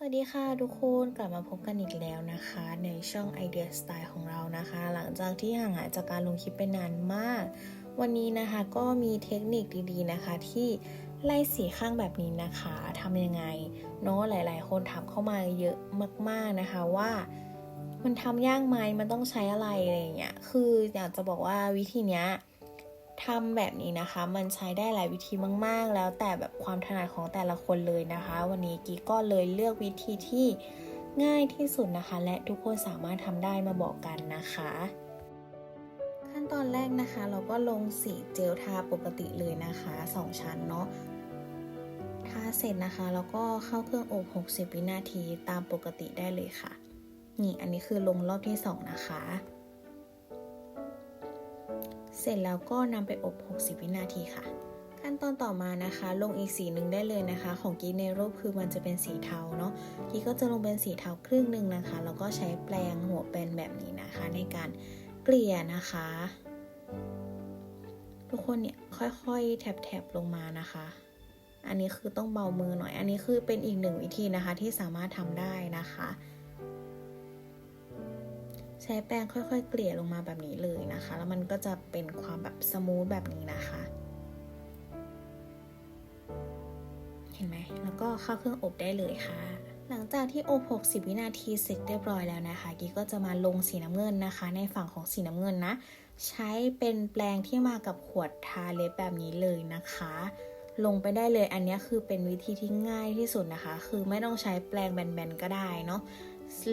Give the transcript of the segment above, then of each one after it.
สวัสดีค่ะทุกคนกลับมาพบกันอีกแล้วนะคะ ในช่องไอเดียสไตล์ของเรานะคะ หลังจากที่ห่างหายจากการลงคลิปไปนานมาก วันนี้นะคะก็มีเทคนิคดีๆนะคะ ที่ไล่สีข้างแบบนี้นะคะทำยังไงเนาะหลาย ๆ คนถามเข้ามาเยอะมาก ๆนะคะว่า มันทำยากไหมมันต้องใช้อะไรอะไรอย่างเงี้ยคืออยากจะบอกว่าวิธีเนี้ย ทำแบบนี้นะคะ มันใช้ได้หลายวิธีมาก ๆ แล้วแต่แบบความถนัดของแต่ละคนเลยนะคะ วันนี้กีก็เลยเลือกวิธีที่ง่ายที่สุดนะคะ และทุกคนสามารถทำได้มาบอกกันนะคะ ขั้นตอนแรกนะคะ เราก็ลงสีเจลทาปกติเลยนะคะสองชั้นเนาะทาเสร็จนะคะแล้วก็เข้าเครื่องอบ 60 วินาทีตามปกติได้เลยค่ะ นี่อันนี้คือลงรอบที่ 2 นะคะ เสร็จแล้วก็นำไปอบ 60 วินาทีค่ะ ขั้นตอนต่อมานะคะ ลงอีกสีหนึ่งได้เลยนะคะ ของกีในรูปคือมันจะเป็นสีเทาเนาะกีก็จะลงเป็นสีเทาครึ่งหนึ่งนะคะแล้วก็ใช้แปรงหัวเป็นแบบนี้นะคะ ในการเกลี่ยนะคะ ทุกคนเนี่ยค่อยๆ แถบๆลงมานะคะอันนี้คือต้องเบามือหน่อย อันนี้คือเป็นอีกหนึ่งวิธีนะคะที่สามารถทำได้นะคะ ใช้แป้งค่อยๆ เกลี่ยลงมาแบบนี้เลย แล้วมันก็จะเป็นความแบบสมูทแบบนี้นะคะ เห็นไหมแล้วก็เข้าเครื่องอบได้เลยค่ะหลังจากที่อบ60 วินาทีเสร็จเรียบร้อยแล้วนะคะกีก็จะมาลงสีน้ำเงินนะคะ ในฝั่งของสีน้ำเงินนะ ใช้เป็นแปรงที่มากับขวดทาเล็บแบบนี้เลยนะคะ ลงไปได้เลยอันนี้คือเป็นวิธีที่ง่ายที่สุดนะคะ คือไม่ต้องใช้แปรงแบนๆก็ได้เนาะ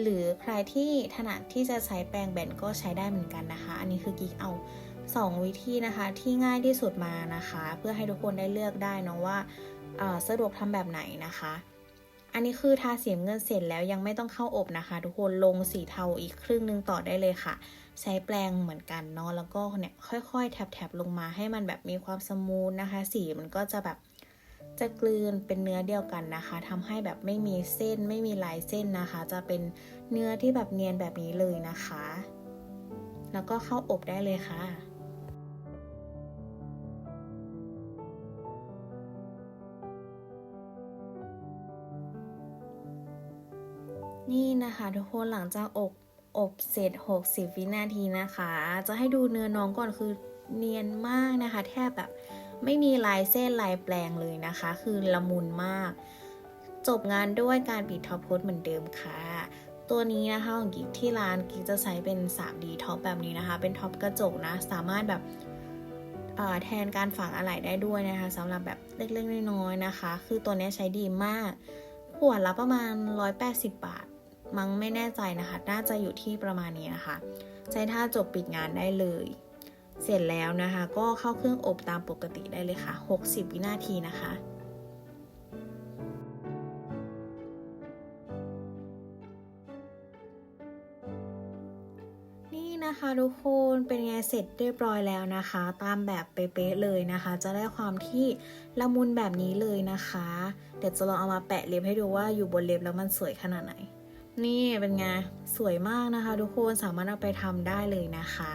หรือใครที่ถนัดที่จะใช้แปรงแบนก็ใช้ได้เหมือนกันนะคะ อันนี้คือกิ๊กเอา 2 วิธีนะคะที่ง่ายที่สุดมานะคะ เพื่อให้ทุกคนได้เลือกได้นะว่าสะดวกทำแบบไหนนะคะ อันนี้คือทาสีเงินเสร็จแล้วยังไม่ต้องเข้าอบนะคะ ทุกคนลงสีเทาอีกครึ่งหนึงต่อได้เลยค่ะ ใช้แปรงเหมือนกันเนาะแล้วก็เนี่ยค่อยๆ แถบๆลงมาให้มันแบบมีความสมูทนะคะ สีมันก็จะแบบ จะกลืนเป็นเนื้อเดียวกันนะคะทำให้แบบไม่มีเส้นไม่มีลายเส้นนะคะ จะเป็นเนื้อที่แบบเนียนแบบนี้เลยนะคะ แล้วก็เข้าอบได้เลยค่ะนี่นะคะทุกคนหลังจากอบอบเสร็จ 60 วินาทีนะคะ จะให้ดูเนื้อน้องก่อนคือเนียนมากนะคะ แทบแบบ ไม่มีลายเส้นลายแปลงเลยนะคะ คือละมุนมาก จบงานด้วยการปิดท็อปโพสเหมือนเดิมค่ะตัวนี้นะคะของกิ๊กที่ร้านกิ๊กจะใช้เป็น 3D ท็อปแบบนี้นะคะ เป็นท็อปกระจกนะ สามารถแบบแทนการฝังอะไหล่ได้ด้วยนะคะสำหรับแบบเล็กๆน้อยๆนะคะ คือตัวนี้ใช้ดีมาก ขวดละประมาณ 180 บาท มั้งไม่แน่ใจนะคะ น่าจะอยู่ที่ประมาณนี้นะคะ ใช้ท่าจบปิดงานได้เลย เสร็จแล้วนะคะ ก็เข้าเครื่องอบตามปกติได้เลยค่ะ 60 วินาทีนะคะนี่นะคะทุกคนเป็นไงเสร็จเรียบร้อยแล้วนะคะ ตามแบบเป๊ะๆเลยนะคะ จะได้ความที่ละมุนแบบนี้เลยนะคะ เดี๋ยวจะลองเอามาแปะเล็บให้ดูว่าอยู่บนเล็บแล้วมันสวยขนาดไหน นี่เป็นไงสวยมากนะคะ ทุกคนสามารถเอาไปทำได้เลยนะคะ